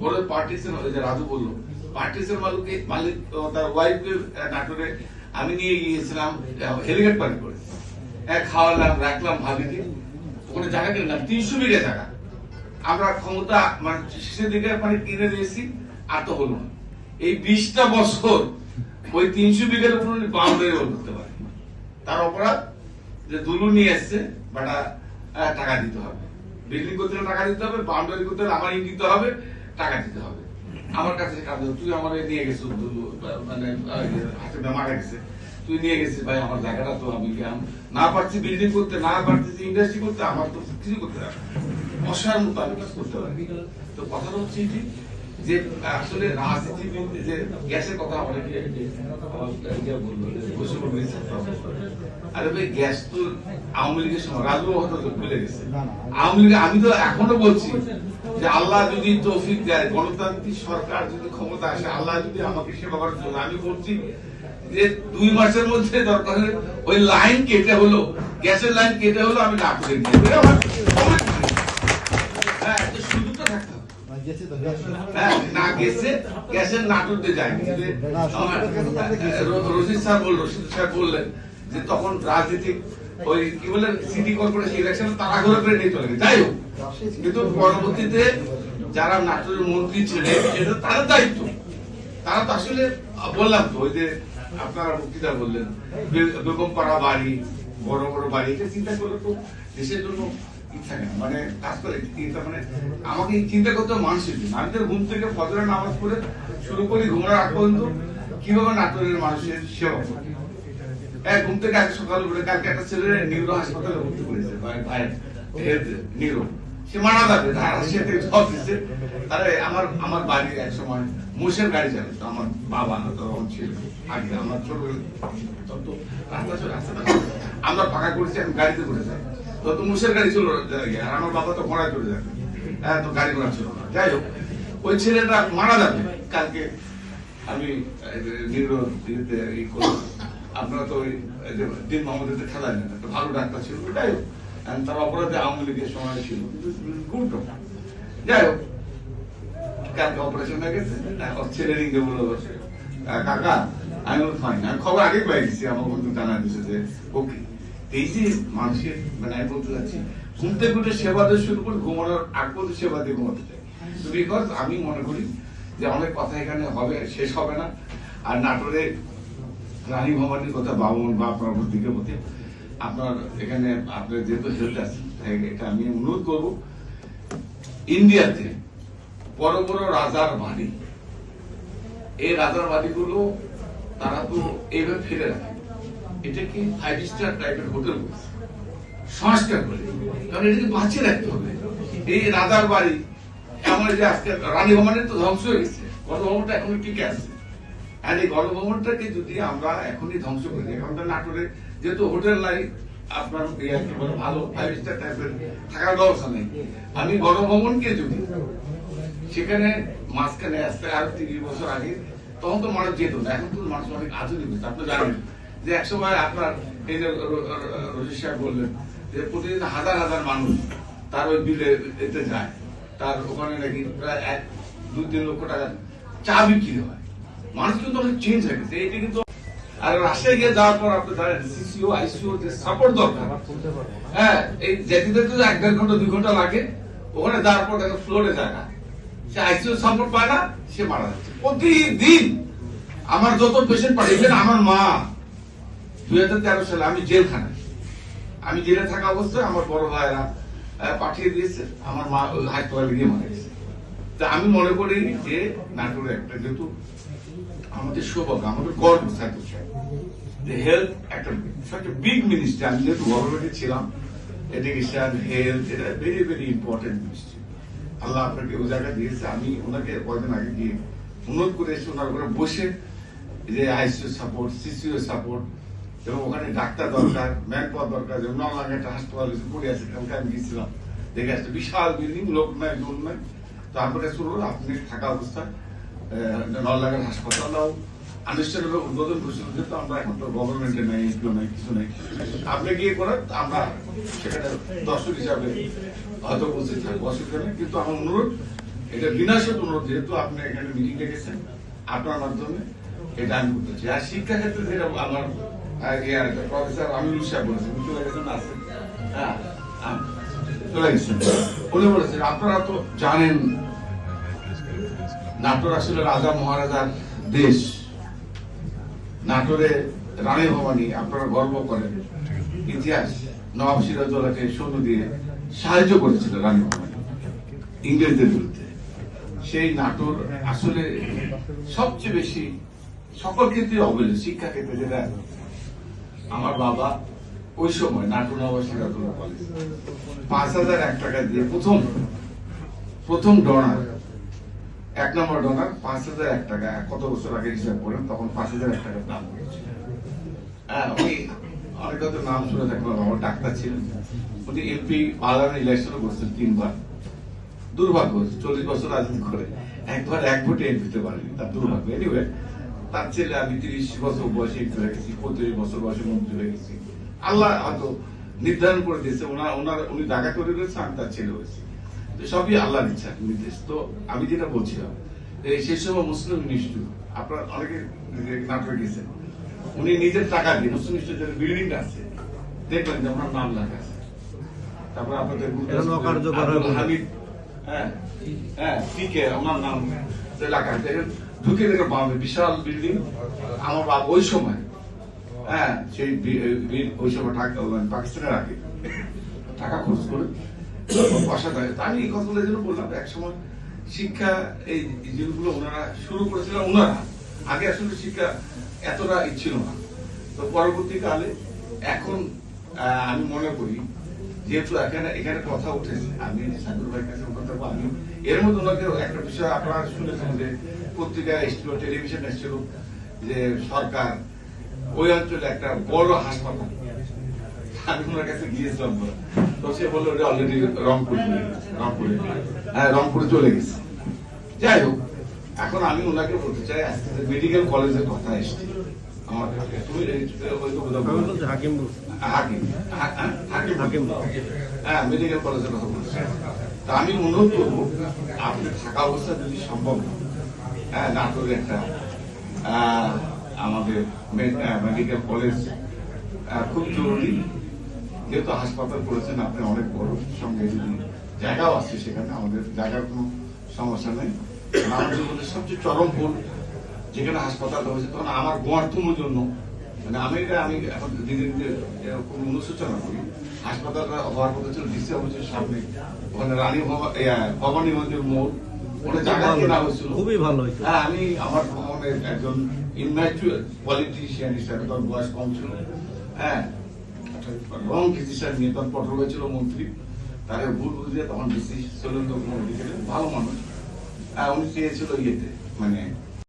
পরে পার্টিসের ওই যে রাজু বলল। পার্টিসের মালিক মালিক তার ওয়াইফকে নাটোরে আমি নিয়ে গিয়েছিলাম হেলিকপ্টার পার্টি করে। এক খাওয়ালাম, রাখলাম ভাবিকে। ওখানে জায়গা কিনলাম তিনশো বিঘা জায়গা। আমরা ক্ষমতা মানে শেষের দিকে মানে কিনে দিয়েছি, আর তো হলো না। এই বিশটা বছর ওই তিনশো বিঘার উপর উনি বাউন্ডারি করতে পারে। তার অপরাধ যে দুলু নিয়ে এসছে, বাটা টাকা দিতে হবে। বিল্ডিং করতে টাকা দিতে হবে বাউন্ডারি করতে আমার ইট দিতে হবে টাকা দিতে হবে। আমার কাছে তুই আমার নিয়ে গেছো মানে হাতে মারা গেছে। তুই নিয়ে গেছিস, ভাই, আমার জায়গাটা তো আমি না পারছি বিল্ডিং করতে, না পারছি ইন্ডাস্ট্রি করতে, আমার তো কিছু করতে হবে অসহায় মতো আমি করতে পারি তো কথাটা হচ্ছে যে আসলে রাজনীতি যে গ্যাসের কথা অনেকে। আরে ভাই গ্যাস তো আওয়ামী লীগের সময় হয়তো ভুলে গেছে। আওয়ামী লীগ আমি তো এখনও বলছি যে আল্লাহ যদি তৌফিক দেয় গণতান্ত্রিক সরকার যদি ক্ষমতা আসে আল্লাহ যদি আমাকে সেবা করার জন্য আমি বলছি যে দুই মাসের মধ্যে দরকার হলে ওই লাইন কেটে হলো গ্যাসের লাইন কেটে হলো আমি নিয়ে না গেছে গ্যাসের নাটকতে যায়নি। যে আমার, র- রশিদ স্যার বল রশিদ স্যার বললেন যে তখন রাজনীতিক ওই কি বলেন সিটি কর্পোরেশন ইলেকশন তারা ঘরে করে নিয়ে চলে যাই হোক কিন্তু পরবর্তীতে যারা নাটোরের মন্ত্রী ছিলেন এটা তাদের দায়িত্ব। তারা তো আসলে বললাম তো ওই যে আপনারা বক্তৃতা বললেন বেগম পাড়া বাড়ি বড় বড় বাড়ি এটা চিন্তা করলে তো দেশের জন্য মানে করে মানে আমাকে চিন্তা করতে মানুষের জন্য। আমি তো ঘুম থেকে ফজরের নামাজ পড়ে শুরু করি, ঘুমানোর আগ পর্যন্ত কীভাবে নাটোরের মানুষের সেবা হ্যাঁ ঘুম থেকে আজ সকালে উঠে কালকে একটা ছেলে নিউরো হাসপাতালে ভর্তি করেছে নিউরো। সে মারা যাবে, তারে আমার আমার বাড়ি এক সময় মোষের গাড়ি চালাতো, আমার বাবা না, তখন ছিল। আগে আমার ছোট রাস্তা আমরা ফাঁকা করেছি, আমি গাড়িতে করে যাই। তো মোষের গাড়ি ছিল আর আমার বাবা তো ঘোড়ায় চলে যাবে। হ্যাঁ তো গাড়ি ঘোড়া ছিল না যাই হোক ওই ছেলেটা মারা যাবে। কালকে আমি আপনারা তো ওই দিন মোহাম্মদের খেলায় নেন একটা ভালো ডাক্তার ছিল যাই হোক তার অপরাধে আওয়ামী লীগের সময় ছিল। গুড যাই হোক কালকে অপারেশন হয়ে গেছে ওর ছেলে রিঙ্গে আহ, কাকা আমি ফাইন আমি খবর আগে পাই দিচ্ছি আমার বন্ধু জানা দিচ্ছে যে ওকে এই যে মানুষের মানে আমি বলতে চাচ্ছি ঘুমতে ঘুরতে সেবা দিয়ে শুরু করে ঘুমানোর আগ পর্যন্ত সেবা দিয়ে ঘুমাতে চাই। বিকজ আমি মনে করি যে অনেক কথা এখানে হবে, শেষ হবে না। আর নাটোরে রানী ভবানীর কথা বাবন বা আপনার দিকে প্রতি আপনার এখানে আপনার যেহেতু হেলথ আছে এটা আমি অনুরোধ করব। ইন্ডিয়াতে বড় বড় রাজার বাড়ি। এই রাজার বাড়িগুলো তারা তো এইভাবে ফেলে রাখে। এটা কি ফাইভ স্টার টাইপের হোটেল সংস্কার করে কারণ এটাকে বাঁচিয়ে রাখতে হবে। এই রাজার বাড়ি, এমন যে আজকে রানী ভবনের তো ধ্বংস হয়ে গেছে। গণভবনটা এখনও টিকে আছে। আর এই গণভবনটাকে যদি আমরা এখনই ধ্বংস করে দিই, এখন নাটোরে যেহেতু হোটেল নাই, আপনার ভালো ফাইভ স্টার টাইপের থাকার ব্যবস্থা নেই। আমি গণভবনকে যদি সেখানে মাঝখানে আসতে আরও তিরিশ বছর আগে, তখন তো মানুষ যেত না, এখন তো মানুষ অনেক আধুনিক আপনি জানেন। যে এক সময় আপনার এই যে র- র- সাহেব বললেন যে প্রতিদিন হাজার হাজার মানুষ তার ওই বিলে এতে যায়। তার ওখানে নাকি প্রায় এক, দুই, তিন লক্ষ টাকা চা বিক্রি হয়। মানুষ কিন্তু অনেক চেঞ্জ হয়ে গেছে। এটা কিন্তু আর রাশিয়া গিয়ে যাওয়ার পর আপনি জানেন সিসিও আইসিও যে সাপোর্ট দরকার। হ্যাঁ এই যেতে যেতে এক দেড় ঘণ্টা, দুই ঘণ্টা লাগে, ওখানে যাওয়ার পর দেখো ফ্লোরে যায় না। সে আইসিইউ সাপোর্ট পায় না, সে মারা যাচ্ছে। প্রতিদিন আমার যত পেশেন্ট পাঠিয়েছেন, আমার মা দুই হাজার সালে আমি জেলখানায়। আমি জেলে থাকা অবস্থায় আমার বড় ভাইরা পাঠিয়ে দিয়েছে। আমার মা ওই হাসপাতালে গিয়ে মারা গেছে। তা আমি মনে করি যে নাটোরে একটা যেহেতু আমাদের সৌভাগ্য, আমাদের গর্ব সাইকেল যে হেলথ একটা বিগ মিনিস্ট্রি আমি যেহেতু গভর্নমেন্টে ছিলাম এডুকেশন হেলথ এটা very very important ministry Allah আপনাকে ওই জায়গা দিয়েছে। আমি ওনাকে কয়েকদিন আগে গিয়ে অনুরোধ করে এসে ওনার ঘরে বসে যে আইসিইউ সাপোর্ট সিসিইউ সাপোর্ট এবং ওখানে ডাক্তার দরকার ম্যান পাওয়ার দরকার, যেমন নলাঙ্গ একটা হাসপাতাল এসে পড়ে আছে, কালকে আমি গিয়েছিলাম। দেখে আসছে, বিশাল বিল্ডিং লোক নাই লোক নাই। তারপরে হলো, আপনি থাকা অবস্থায় নলাঙ্গের হাসপাতালটাও আনুষ্ঠানিক উদ্বোধন ঘোষণা যেহেতু আমরা এখন তো গভর্নমেন্টে নাই এমপিও নাই, কিছু নাই। আপনি গিয়ে করেন, আমরা সেখানে দর্শক হিসাবে হয়তো উপস্থিত থাকব, অসুবিধা কিন্তু আমার অনুরোধ, এটা বিনাশের অনুরোধ, যেহেতু আপনি এখানে মিটিং ডেকেছেন, আপনার মাধ্যমে এটা আমি করতে চাই। আর শিক্ষা ক্ষেত্রে যেটা আমার হ্যাঁ বলেছেন আপনারা নাটোর আসলে রাজা মহারাজার দেশ। নাটোরে রানী ভবানী, আপনারা গর্ব করেন। ইতিহাস, নবাব সিরাজউদ্দৌলাকে সৈন্য দিয়ে সাহায্য করেছিল রানী ভবানী, ইংরেজদের বিরুদ্ধে। সেই নাটোর আসলে সবচেয়ে বেশি সকল ক্ষেত্রে অবহেলিত, শিক্ষা ক্ষেত্রে যেটা আমার বাবা ওই সময় নবাব সিরাজউদ্দৌলা কলেজ পাঁচ হাজার এক টাকা দিয়ে প্রথম প্রথম ডনার, এক নম্বর ডলার পাঁচ হাজার এক টাকা, কত বছর আগে হিসাব তখন পাঁচ হাজার এক টাকার দাম হ্যাঁ অনেক হয়তো নাম শুনে থাকবেন আমার ডাক্তার ছিলেন। উনি এমপি পার্লামেন্ট ইলেকশনও করছেন তিনবার। দুর্ভাগ্য, চল্লিশ বছর রাজনীতি করে। একবার এক ভোটে এমপি হতে পারেনি তার দুর্ভাগ্য। এনিওয়ে তার ছেলে আমি তিরিশ বছর বয়সে এমপি হয়ে গেছি পঁয়ত্রিশ বছর বয়সে মন্ত্রী হয়ে গেছি আল্লাহ হয়তো নির্ধারণ করে দিয়েছে ওনার ওনার উনি ঢাকা করে রয়েছে আমি তার ছেলে হয়েছি তো সবই আল্লাহর ইচ্ছা নির্দেশ। তো আমি যেটা বলছিলাম সেই সময় মুসলিম নিষ্ঠুর আপনার অনেকে নাটকে গেছেন উনি নিজের টাকা দিয়ে মুসলিম নিষ্ঠুর যে বিল্ডিংটা আছে দেখবেন যে ওনার নাম লেখা আছে। তারপর আপনাদের হয়ে। হামিদ হ্যাঁ হ্যাঁ ঠিক ওনার নাম লেখা আছে। ঢুকে দেখে বামে বিশাল বিল্ডিং আমার বাবা ওই সময়। হ্যাঁ সেই ওই সময় ঢাকা মানে পাকিস্তানের আগে। টাকা খরচ করে আমি এই জন্য বললাম, এক সময় শিক্ষা, এই জিনিসগুলো ওনারা শুরু ওনারা। আগে আসলে শিক্ষা এতটা ছিল না। তো পরবর্তীকালে এখন আমি মনে করি, যেহেতু এখানে এখানে কথা উঠেছে, আমি সাদুর ভাইয়ের কাছে কথা আমি এর মধ্যে ওনাকে একটা বিষয় আপনারা শুনেছেন যে পত্রিকা এসেছিল টেলিভিশন এসেছিল যে সরকার ওই অঞ্চলে একটা বড় হাসপাতাল আমি ওনার কাছে গিয়েছিলাম তো। তো সে বলল ওটা অলরেডি রংপুর চলে গেছে, রংপুরে হ্যাঁ রংপুরে চলে গেছে যাই হোক এখন আমি ওনাকে বলতে চাই মেডিকেল কলেজের কথা এসছে আমার হাকিম হাকিম হ্যাঁ? হাকিম হাকিম। হ্যাঁ মেডিকেল কলেজের কথা বলছি তা আমি অনুরোধ করব আপনি থাকা অবস্থা যদি সম্ভব হয়, নাটোরে একটা আমাদের মেডিকেল কলেজ খুব জরুরি। যেহেতু হাসপাতাল করেছেন আপনি অনেক বড় সঙ্গে যদি জায়গাও আছে সেখানে আমাদের জায়গার কোনো সমস্যা নেই। আমার সবচেয়ে চরম ভুল যেখানে হাসপাতাল হয়েছে তখন আমার গোয়ার্থমের জন্য মানে আমি এটা আমি এখন অনুশোচনা করি। হাসপাতালটা হওয়ার কথা ছিল ডিসি অফিসের সামনে। ওখানে রানী মোড়। ওখানে জায়গা কেনা হয়েছিল। খুবই ভালো হয়েছে। হ্যাঁ আমি আমার ভ্রমণের একজন ইনম্যাচুয়ার পলিটিশিয়ান হিসাবে তখন বয়স কম ছিল। হ্যাঁ রং ডিসিশন নিয়ে তখন পটল হয়েছিল মন্ত্রী। তাকে ভুল বুঝিয়ে তখন ডিসি ভালো মানুষ। হ্যাঁ উনি চেয়েছিল ইয়েতে মানে